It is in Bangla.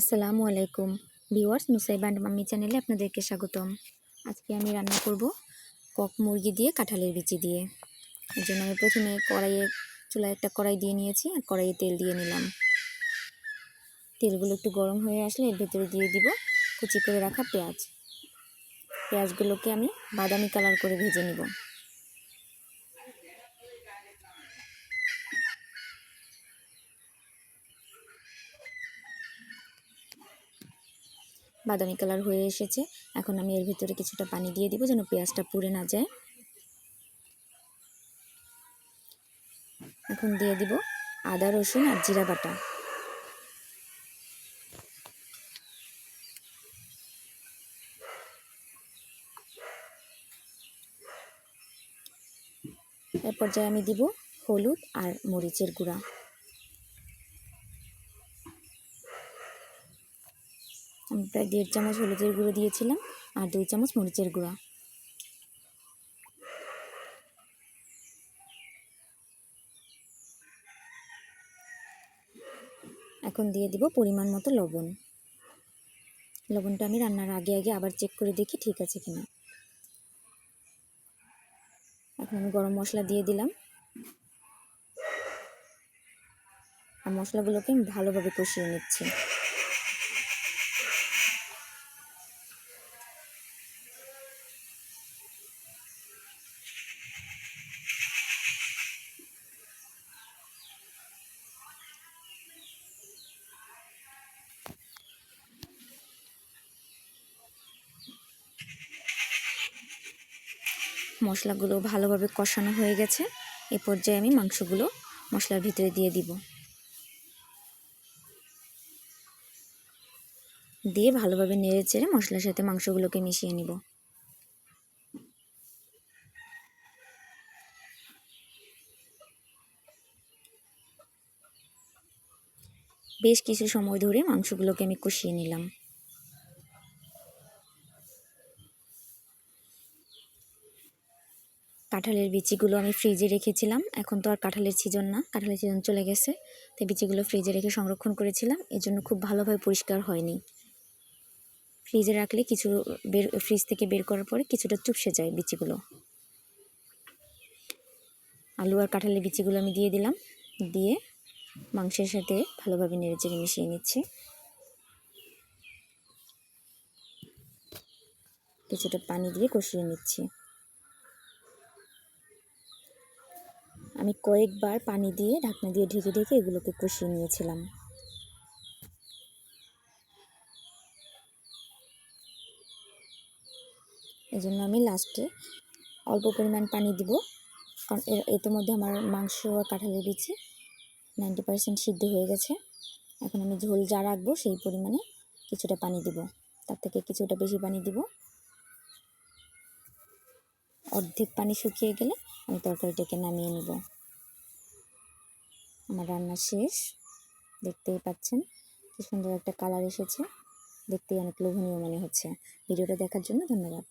আসসালামু আলাইকুম। ভিউয়ার্স নুসাই ব্যান্ড মাম্মি চ্যানেলে আপনাদেরকে স্বাগতম। আজকে আমি রান্না করব কক মুরগি দিয়ে কাঁঠালের বিচি দিয়ে। এর জন্য আমি প্রথমে কড়াইয়ে চুলায় একটা কড়াই দিয়ে নিয়েছি আর কড়াইয়ে তেল দিয়ে নিলাম। তেলগুলো একটু গরম হয়ে আসলে এর ভেতরে দিয়ে দিব কুচি করে রাখা পেঁয়াজ। পেঁয়াজগুলোকে আমি বাদামি কালার করে ভেজে নিব। বাদামি কালার হয়ে এসেছে। এখন আমি এর ভিতরে কিছুটা পানি দিয়ে দিব যেন পেঁয়াজটা পুড়ে না যায়। এখন দিয়ে দিব আদা, রসুন আর জিরা বাটা। এর পর্যায়ে আমি দিব হলুদ আর মরিচের গুঁড়া। আমি প্রায় দেড় চামচ হলুদের গুঁড়ো দিয়েছিলাম আর দুই চামচ মরিচের গুঁড়া। এখন দিয়ে দিব পরিমাণ মতো লবণ। লবণটা আমি রান্নার আগে আগে আবার চেক করে দেখি ঠিক আছে কিনা। এখন আমি গরম মশলা দিয়ে দিলাম। আর মশলাগুলোকে আমি ভালোভাবে কষিয়ে নিচ্ছি। মশলাগুলো ভালোভাবে কষানো হয়ে গেছে। এ পর্যায়ে আমি মাংসগুলো মশলার ভিতরে দিয়ে দিব। দিয়ে ভালোভাবে নেড়ে চেড়ে মশলার সাথে মাংসগুলোকে মিশিয়ে নিব। বেশ কিছু সময় ধরে মাংসগুলোকে আমি কষিয়ে নিলাম। কাঁঠালের বিচিগুলো আমি ফ্রিজে রেখেছিলাম। এখন তো আর কাঁঠালের সিজন না, কাঁঠালের সিজন চলে গেছে। তাই বিচিগুলো ফ্রিজে রেখে সংরক্ষণ করেছিলাম। এই জন্য খুব ভালোভাবে পরিষ্কার হয়নি। ফ্রিজে রাখলে কিছু বের ফ্রিজ থেকে বের করার পরে কিছুটা চুপসে যায় বিচিগুলো। আলু আর কাঁঠালের বিচিগুলো আমি দিয়ে দিলাম। দিয়ে মাংসের সাথে ভালোভাবে নেড়েচেড়ে মিশিয়ে নিচ্ছি। কিছুটা পানি দিয়ে কষিয়ে নিচ্ছি। আমি কয়েকবার পানি দিয়ে ঢাকনা দিয়ে ঢেকে ঢেকে এগুলোকে কষিয়ে নিয়েছিলাম। এই জন্য আমি লাস্টে অল্প পরিমাণ পানি দিব, কারণ এর মধ্যে আমার মাংস আর কাঁঠালের বিচি নাইনটি পারসেন্ট সিদ্ধ হয়ে গেছে। এখন আমি ঝোল যা রাখব সেই পরিমাণে কিছুটা পানি দিব, তার থেকে কিছুটা বেশি পানি দিব। অর্ধেক পানি শুকিয়ে গেলে আমি তরকারিটাকে নামিয়ে নিব। আমার রান্না শেষ। দেখতেই পাচ্ছেন কি সুন্দর একটা কালার এসেছে। দেখতেই অনেক লোভনীয় মনে হচ্ছে। ভিডিওটা দেখার জন্য ধন্যবাদ।